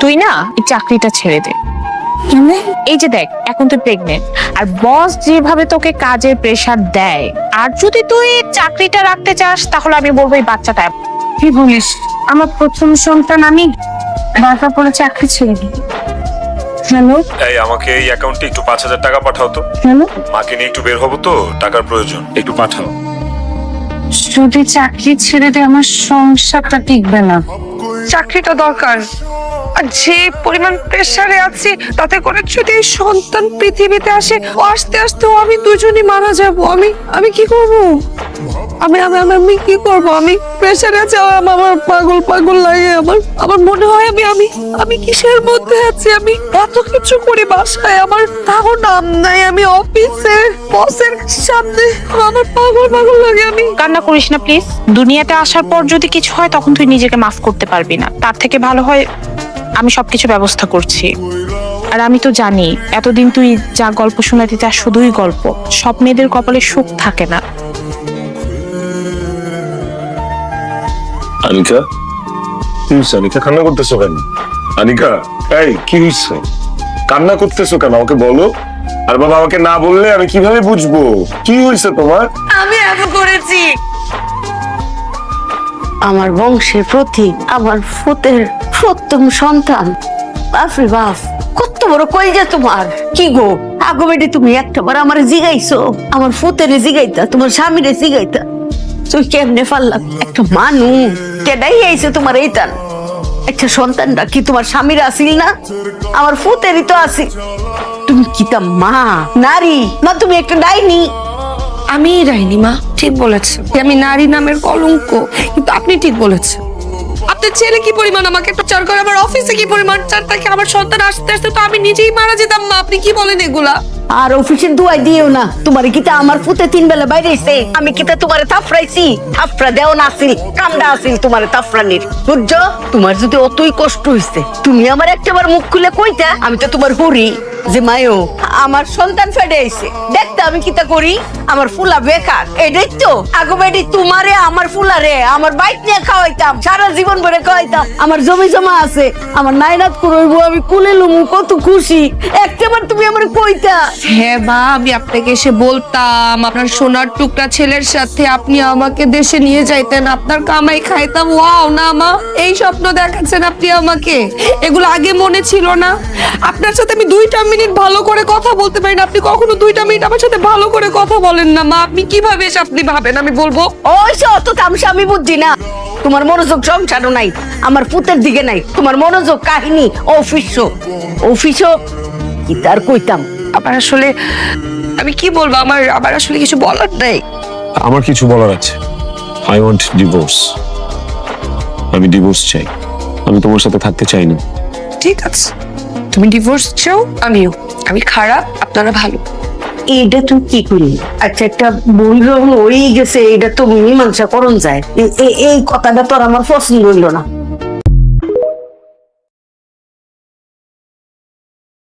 তুই না এই চাকরিটা ছেড়ে দে। এই যে দেখ এখন তুই প্রেগনেন্ট আর বস যেভাবে তোকে কাজের প্রেসার দেয় আর যদি তুই চাকরিটা রাখতে চাস তাহলে আমি বলব এই বাচ্চাটা। কি বলিস? আমার প্রথম সন্তান আমি দরকার পড়ে চাকরি ছেড়ে দিই। হ্যালো এই আমাকে এই অ্যাকাউন্টে একটু পাঁচ হাজার টাকা পাঠাও তো। হ্যালো মাকে নিয়ে একটু বের হব তো টাকার প্রয়োজন। একটু পাঠাও। যদি চাকরি ছেড়ে দে আমার সংসারটা টিকবে না। চাকরিটা দরকার। যে পরিমাণ প্রেশারে আছি, তাতে করে যদি সন্তান পৃথিবীতে আসে, ও আস্তে আস্তে আমি দুজনই মারা যাব। আমি আমি কি করব? আমি আমি আমি কি করব? আমি প্রেশারে আছি, আমার পাগল পাগল লাগে, আমার আমার মনে হয় আমি আমি আমি কিসের মধ্যে আছি? আমি এত কিছু করি বাসায়, আমার তাও নাম নাই, আমি অফিসে বসের সামনে, আমার পাগল পাগল লাগে, আমি। কান্না করিস না প্লিজ দুনিয়াতে আসার পর যদি কিছু হয়, তখন তুই নিজেকে মাফ করতে পারবি না। তার থেকে ভালো হয় আমি সবকিছু ব্যবস্থা করছি। আর আমি তো জানি এতদিন তুই যা গল্প শোনাতে তা শুধুই গল্প। সব মেয়েদের কপালে সুখ থাকে না। আনিকা? কি হয়েছে আনিকা কান্না করতেছো কেন? আনিকা এই কি হয়েছে কান্না করতেছো কেন? আমাকে বলো। আর বাবা আমাকে না বললে আমি কীভাবে বুঝব? কি হয়েছে তোমার? আমি এত করেছি। আমার বংশের প্রতি আমার ফুতের সপ্তম সন্তান। বাপরে বাপ কত বড় কই যে তোমার। কি গো? আগো বেটি তুমি একটা বার আমার জিগাইছো। আমার ফুতেরে জিগাইতা তোমার স্বামীরে জিগাইতা। তুই কেমনে পারলাম? একটা মানুষ। কেডাই আইছে তোমার এইটান? একটা সন্তানটা কি তোমার স্বামীর আসিল না? আমার ফুতেরই তো আসিল তুমি কি তা মা? নারী? না তুমি একটা ডাইনি। আমি রাইনি মা ঠিক বলেছেন। আমি নারী নামের কলঙ্ক কিন্তু আপনি ঠিক বলেছেন। আপনার ছেলে কি পরিমাণ? আমাকে টর্চার করে আমার অফিসে কি পরিমাণ? চার থাকে আমার সন্তান আসতে আসতে তো আমি নিজেই মারা যেতাম মা, আপনি কি বলেন এগুলা? আর অফিসের দুয়াই দিও না। তোমার কিতা আমার ফুতে তিন বেলা বাইরে এসে? আমি কিতা তোমারে থাফরাইছি থাফরা দেও না আসিল, কামড়া আসিল তোমারে থাফরানির সূর্য, তোমার যদি অতই কষ্ট হইছে, তুমি আমার একটাবার মুখ খুলে কইতা, আমি তো তোমার হরি। যে মায়ো, আমার সন্তান আইছে। দেখতে আমি করি? আমার ফুলা বেকার। এটাই তো আগো বেডি তোমারে আমার আমার বাইক নিয়ে খাওয়াইতাম, সারা জীবন ভরে খাওয়াইতাম। আমার জমি জমা আছে, আমার নাইনাত আমি কুলে লুমু, কত খুশি। তুমি আমার কইতা। হ্যাঁ আমি আপনাকে এসে বলতাম, আপনার সোনার টুকরা ছেলের সাথে আপনি আমাকে দেশে নিয়ে যাইতেন, আপনার কামাই খাইতাম। ওয়াও না মা, এই স্বপ্ন দেখাচ্ছেন আপনি আমাকে। এগুলো আগে মনে ছিল না। আপনার সাথে আমি দুইটা মিনিট ভালো করে কথা বলতে পারি না। আপনি কখনো দুইটা মিনিট আমার সাথে ভালো করে কথা বলেন না মা। আপনি কীভাবে এসে আপনি ভাবেন আমি বলব? ওই সে অত তামসা আমি বুদ্ধি না। তোমার মনোযোগ সংসারও নাই আমার পুতের দিকে নাই। তোমার মনোযোগ কাহিনী অফিসও। অফিসও কি তার কইতাম? আবার আসলে আমি কি বলব আমার আবার আসলে কিছু বলার নাই। আমার কিছু বলার আছে। আই ওয়ান্ট ডিভোর্স আমি ডিভোর্স চাই। আমি তোমার সাথে থাকতে চাই না। ঠিক আছে। তুমি ডিভোর্স চাও? আমিও। আমি খারাপ, আপনারা ভালো। এইটা তুই কি করলি? আচ্ছা একটা বই হয়ে গেছে, এইটা তো মীমাংসা করণ যায়। এই কথাটা তোর আমার পছন্দ হইল না।